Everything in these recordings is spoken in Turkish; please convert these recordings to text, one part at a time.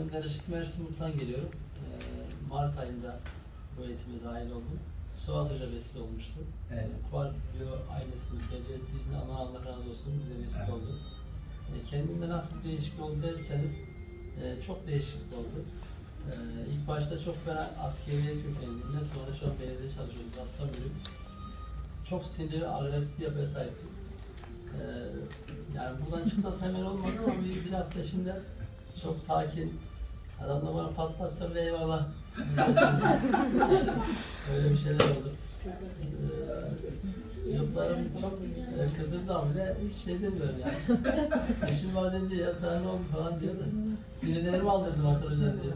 Önder Işık Mersin Mutlu'dan geliyorum. Ee, Mart ayında bu eğitime dahil oldum. Suat Hoca vesile olmuştu. Evet. Var diyor ailesini tercih ettiği için ama Allah razı olsun bize vesile Evet. oldu. Ee, kendimde nasıl bir değişik oldu derseniz e, çok değişik oldu. Ee, ilk başta çok fena askeriye kökenliğinden sonra şu an belediye çalışıyoruz. Hatta bölüm. Çok sinirli, agresif yapıya sahiptim. Ee, yani buradan çıkması hemen olmadı ama bir, bir hafta içinde çok sakin. Adam da bana patlatsa bile eyvallah. Öyle bir şeyler oldu. Ee, Çocuklarım çok e, kızdığı zaman bile hiç şey demiyorum yani. Eşim bazen diyor ya sana ne oldu falan diyor da sinirlerimi aldırdım Hasan Hoca diyor.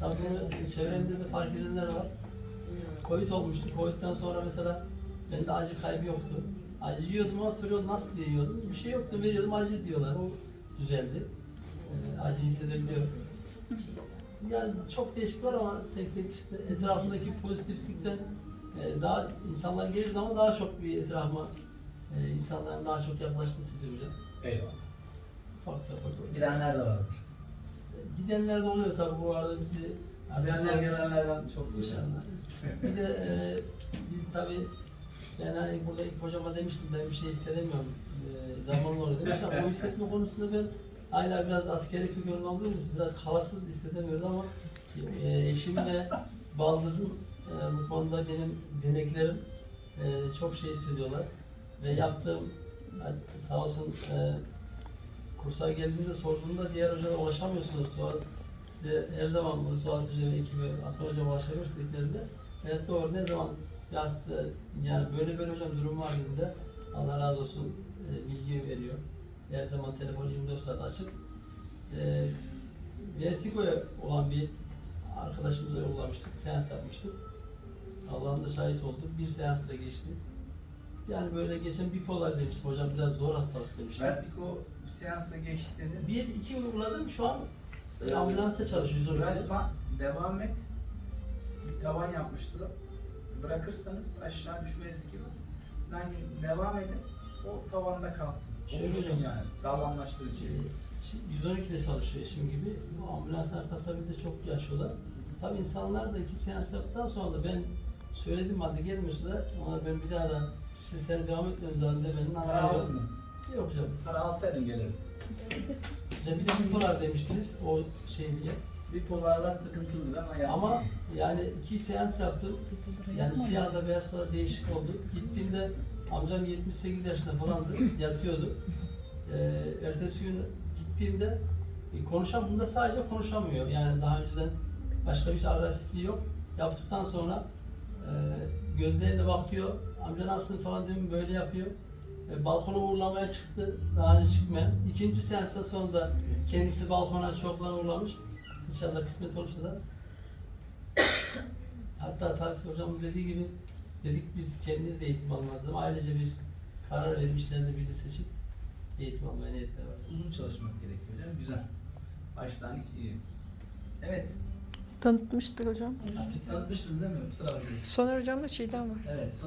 Tabii bunu çevremde de fark edenler var. Covid olmuştu. Covid'den sonra mesela bende acı kaybı yoktu. Acı yiyordum ama soruyordu nasıl diye yiyordum. Bir şey yoktu veriyordum acı diyorlar. O düzeldi. Ee, acı hissedebiliyor. Yani çok değişik var ama tek tek işte etrafındaki pozitiflikten e, daha insanlar gelir ama daha çok bir etrafıma e, insanların daha çok yaklaştığını hissediyorum. Eyvallah. Ufak tefek. Gidenler de var. Gidenler de oluyor tabii bu arada bizi Gidenler gelenlerden çok İnşallah. Bir de e, biz tabii ben hani burada ilk hocama demiştim ben bir şey hissedemiyorum e, zamanla orada demiş ama bu hissetme konusunda ben hala biraz askeri kökenli olduğum için biraz havasız hissedemiyorum ama e, eşim ve baldızım e, bu konuda benim deneklerim e, çok şey hissediyorlar ve yaptığım sağ olsun e, kursa geldiğimde sorduğumda diğer hocalara ulaşamıyorsunuz. Suat size her zaman bu Suat Hoca ve ekibi Aslan Hocam ulaşamıyoruz dediklerinde evet doğru ne zaman bir hasta yani böyle böyle hocam durum var dediğinde Allah razı olsun e, bilgi veriyor. Her zaman telefonu 24 saat açık. E, Vertigo'ya olan bir arkadaşımıza yollamıştık, seans yapmıştık. Allah'ın da şahit olduk. Bir seans da geçti. Yani böyle geçen bipolar demiştim hocam biraz zor hastalık demiştim. Vertigo bir seansta geçti dedi. Bir iki uyguladım şu an e, ambulansta çalışıyor 112'de. Galiba devam et. Bir tavan yapmıştı. Bırakırsanız aşağı düşme riski var. Yani devam edin. O tavanda kalsın. Şöyle Olursun yani. Sağlamlaştırıcı. Ee, şimdi 112'de çalışıyor eşim gibi. Bu ambulans arkasında bir de çok yaşıyorlar. Tabii insanlar da iki seans yaptıktan sonra da ben söyledim halde gelmiyorsa da ona ben bir daha da size sen devam etmeniz lazım demenin Para anlamı aldın mı? Yok hocam. Para alsaydın gelirim. Hocam bir de bipolar demiştiniz o şey diye. Bipolarlar sıkıntılıdır ama yapmasın. Ama yani iki seans yaptım. Yani siyah da beyaz kadar değişik oldu. Gittiğimde amcam 78 yaşında falandı, yatıyordu. Ee, ertesi gün gittiğimde e, konuşam, bunda sadece konuşamıyor. Yani daha önceden başka bir şey agresifliği yok. Yaptıktan sonra e, gözlerine bakıyor, amca nasılsın falan dedim böyle yapıyor. E, balkona uğurlamaya çıktı, daha önce çıkmayan. İkinci seanstan sonra da kendisi balkona çoktan uğurlamış. İnşallah kısmet olursa da Hatta Tarık Hocam'ın dediği gibi dedik biz kendiniz de eğitim almanız lazım. Ailece bir karar vermişlerinde birini seçip eğitim almaya niyetler var. Uzun çalışmak gerekiyor değil mi? Güzel. Başlangıç iyi. Evet. Tanıtmıştır hocam. Siz tanıtmıştınız değil mi? Kusura bakmayın. Soner hocam da Çiğdem var. Evet. Son